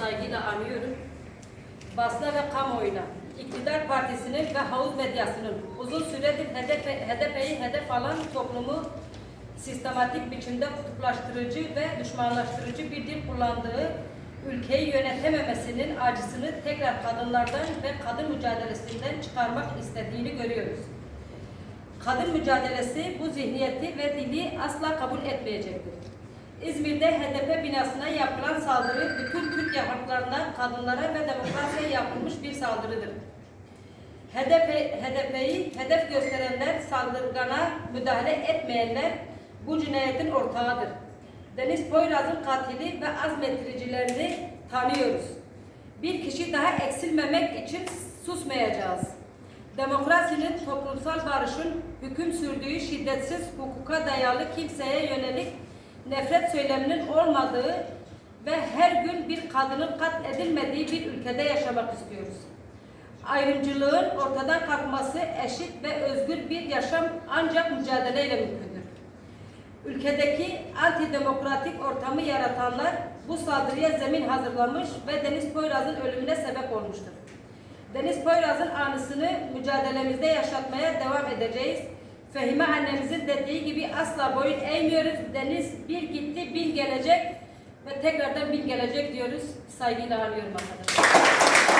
saygıyla anıyorum. Basına ve kamuoyuna, iktidar partisinin ve havuz medyasının uzun süredir HDP, HDP'yi hedef alan toplumu sistematik biçimde kutuplaştırıcı ve düşmanlaştırıcı bir dil kullandığı ülkeyi yönetememesinin acısını tekrar kadınlardan ve kadın mücadelesinden çıkarmak istediğini görüyoruz. Kadın mücadelesi bu zihniyeti ve dili asla kabul etmeyecektir. İzmir'de HDP binasına yapılan saldırı bütün Türkiye halklarına, kadınlara ve demokrasiye yapılmış bir saldırıdır. HDP, HDP'yi hedef gösterenler, saldırgana müdahale etmeyenler bu cinayetin ortağıdır. Deniz Poyraz'ın katili ve azmettiricilerini tanıyoruz. Bir kişi daha eksilmemek için susmayacağız. Demokrasinin, toplumsal barışın hüküm sürdüğü şiddetsiz hukuka dayalı kimseye yönelik nefret söyleminin olmadığı ve her gün bir kadının katledilmediği bir ülkede yaşamak istiyoruz. Ayrımcılığın ortadan kalkması eşit ve özgür bir yaşam ancak mücadeleyle mümkündür. Ülkedeki antidemokratik ortamı yaratanlar bu saldırıya zemin hazırlamış ve Deniz Poyraz'ın ölümüne sebep olmuştur. Deniz Poyraz'ın anısını mücadelemizde yaşatmaya devam edeceğiz. Fehime annemizin dediği gibi asla boyun eğmiyoruz. Deniz bir gitti, bin gelecek ve tekrardan bin gelecek diyoruz. Saygıyla anıyorum arkadaşlar.